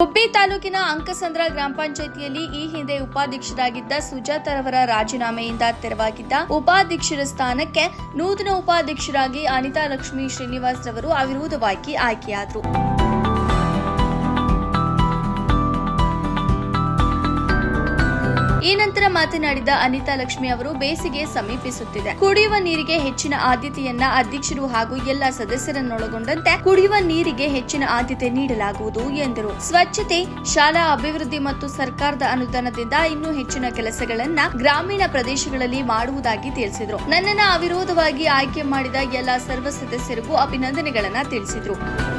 ಗುಬ್ಬಿ ತಾಲೂಕಿನ ಅಂಕಸಂದ್ರ ಗ್ರಾಮ ಪಂಚಾಯಿತಿಯಲ್ಲಿ ಈ ಹಿಂದೆ ಉಪಾಧ್ಯಕ್ಷರಾಗಿದ್ದ ಸುಜಾತರವರ ರಾಜೀನಾಮೆಯಿಂದ ತೆರವಾಗಿದ್ದ ಉಪಾಧ್ಯಕ್ಷರ ಸ್ಥಾನಕ್ಕೆ ನೂತನ ಉಪಾಧ್ಯಕ್ಷರಾಗಿ ಅನಿತಾ ಲಕ್ಷ್ಮಿ ಶ್ರೀನಿವಾಸ್ ರವರು ಅವಿರೋಧವಾಗಿ ಆಯ್ಕೆಯಾದರು. ಈ ನಂತರ ಮಾತನಾಡಿದ ಅನಿತಾ ಲಕ್ಷ್ಮಿ ಅವರು ಬೇಸಿಗೆ ಸಮೀಪಿಸುತ್ತಿದೆ. ಕುಡಿಯುವ ನೀರಿಗೆ ಹೆಚ್ಚಿನ ಆದ್ಯತೆಯನ್ನ ಅಧ್ಯಕ್ಷರು ಹಾಗೂ ಎಲ್ಲ ಸದಸ್ಯರನ್ನೊಳಗೊಂಡಂತೆ ಕುಡಿಯುವ ನೀರಿಗೆ ಹೆಚ್ಚಿನ ಆದ್ಯತೆ ನೀಡಲಾಗುವುದು ಎಂದರು. ಸ್ವಚ್ಛತೆ, ಶಾಲಾ ಅಭಿವೃದ್ಧಿ ಮತ್ತು ಸರ್ಕಾರದ ಅನುದಾನದಿಂದ ಇನ್ನೂ ಹೆಚ್ಚಿನ ಕೆಲಸಗಳನ್ನ ಗ್ರಾಮೀಣ ಪ್ರದೇಶಗಳಲ್ಲಿ ಮಾಡುವುದಾಗಿ ತಿಳಿಸಿದರು. ನನ್ನನ್ನು ಅವಿರೋಧವಾಗಿ ಆಯ್ಕೆ ಮಾಡಿದ ಎಲ್ಲ ಸರ್ವ ಸದಸ್ಯರಿಗೂ ಅಭಿನಂದನೆಗಳನ್ನ ತಿಳಿಸಿದರು.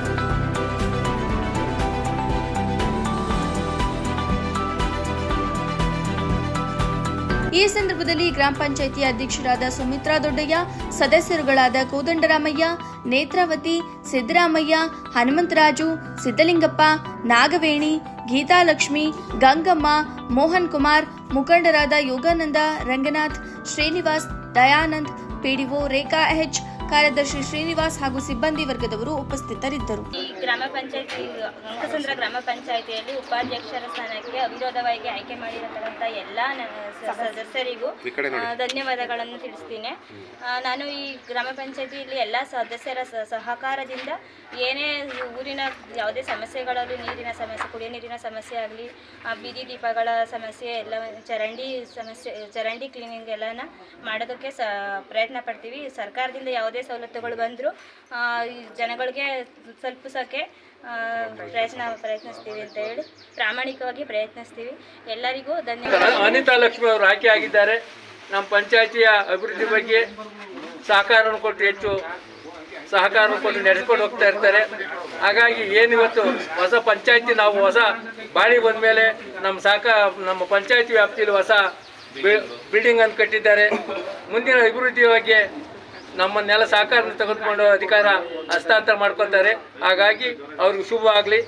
ಈ ಸಂದರ್ಭದಲ್ಲಿ ಗ್ರಾಮ ಪಂಚಾಯಿತಿ ಅಧ್ಯಕ್ಷರಾದ ಸುಮಿತ್ರಾ ದೊಡ್ಡಯ್ಯ, ಸದಸ್ಯರುಗಳಾದ ಕೋದಂಡರಾಮಯ್ಯ, ನೇತ್ರಾವತಿ, ಸಿದ್ದರಾಮಯ್ಯ, ಹನುಮಂತರಾಜು, ಸಿದ್ದಲಿಂಗಪ್ಪ, ನಾಗವೇಣಿ, ಗೀತಾಲಕ್ಷ್ಮಿ, ಗಂಗಮ್ಮ ಮೋಹನ್ ಕುಮಾರ್ ಮುಖಂಡರಾದ ಯೋಗಾನಂದ ರಂಗನಾಥ್, ಶ್ರೀನಿವಾಸ್ ದಯಾನಂದ್, ಪಿಡಿಒ ರೇಖಾ ಎಚ್ ಕಾರ್ಯದರ್ಶಿ ಶ್ರೀನಿವಾಸ್ ಹಾಗೂ ಸಿಬ್ಬಂದಿ ವರ್ಗದವರು ಉಪಸ್ಥಿತರಿದ್ದರು. ಈ ಗ್ರಾಮ ಪಂಚಾಯತಿ ಅಂಕಸಂದ್ರ ಗ್ರಾಮ ಪಂಚಾಯತಿಯಲ್ಲಿ ಉಪಾಧ್ಯಕ್ಷರ ಸ್ಥಾನಕ್ಕೆ ಅವಿರೋಧವಾಗಿ ಆಯ್ಕೆ ಮಾಡಿರತಕ್ಕಂಥ ಎಲ್ಲ ನನ್ನ ಸದಸ್ಯರಿಗೂ ಧನ್ಯವಾದಗಳನ್ನು ತಿಳಿಸ್ತೀನಿ. ನಾನು ಈ ಗ್ರಾಮ ಪಂಚಾಯತಿಯಲ್ಲಿ ಎಲ್ಲ ಸದಸ್ಯರ ಸಹಕಾರದಿಂದ ಏನೇ ಊರಿನ ಯಾವುದೇ ಸಮಸ್ಯೆಗಳಲ್ಲೂ ನೀರಿನ ಸಮಸ್ಯೆ ಕುಡಿಯೋ ನೀರಿನ ಸಮಸ್ಯೆ ಆಗಲಿ ಬೀದಿ ದೀಪಗಳ ಸಮಸ್ಯೆ ಎಲ್ಲ ಚರಂಡಿ ಸಮಸ್ಯೆ ಚರಂಡಿ ಕ್ಲೀನಿಂಗ್ ಎಲ್ಲನ ಮಾಡೋದಕ್ಕೆ ಸ ಪ್ರಯತ್ನ ಪಡ್ತೀವಿ. ಸರ್ಕಾರದಿಂದ ಯಾವುದೇ ಸವಲತ್ತುಗಳು ಬಂದರೂ ಜನಗಳಿಗೆ ತಲುಪಿಸೋಕ್ಕೆ ಪ್ರಯತ್ನ ಪ್ರಯತ್ನಿಸ್ತೀವಿ ಅಂತ ಹೇಳಿ ಪ್ರಾಮಾಣಿಕವಾಗಿ ಪ್ರಯತ್ನಿಸ್ತೀವಿ. ಎಲ್ಲರಿಗೂ ಧನ್ಯವಾದ. ಅನಿತಾ ಲಕ್ಷ್ಮಿ ಅವರು ಆಯ್ಕೆ ಆಗಿದ್ದಾರೆ. ನಮ್ಮ ಪಂಚಾಯತಿಯ ಅಭಿವೃದ್ಧಿ ಬಗ್ಗೆ ಸಹಕಾರವನ್ನು ಕೊಟ್ಟು ಹೆಚ್ಚು ಸಹಕಾರ ಕೊಟ್ಟು ನಡೆಸ್ಕೊಂಡು ಹೋಗ್ತಾ ಇರ್ತಾರೆ. ಹಾಗಾಗಿ ಏನಿವತ್ತು ಹೊಸ ಪಂಚಾಯತಿ, ನಾವು ಹೊಸ ಬಾಳಿ ಬಂದ ಮೇಲೆ ನಮ್ಮ ಸಹಕ ನಮ್ಮ ಪಂಚಾಯತಿ ವ್ಯಾಪ್ತಿಯಲ್ಲಿ ಹೊಸ ಬಿಲ್ಡಿಂಗ್ ಅನ್ನು ಕಟ್ಟಿದ್ದಾರೆ. ಮುಂದಿನ ಅಭಿವೃದ್ಧಿ ಬಗ್ಗೆ ನಮ್ಮನ್ನೆಲ್ಲ ಸಹಕಾರ ತೆಗೆದುಕೊಂಡು ಅಧಿಕಾರ ಹಸ್ತಾಂತರ ಮಾಡ್ಕೊತಾರೆ ಹಾಗಾಗಿ ಅವ್ರಿಗೆ ಶುಭ ಆಗಲಿ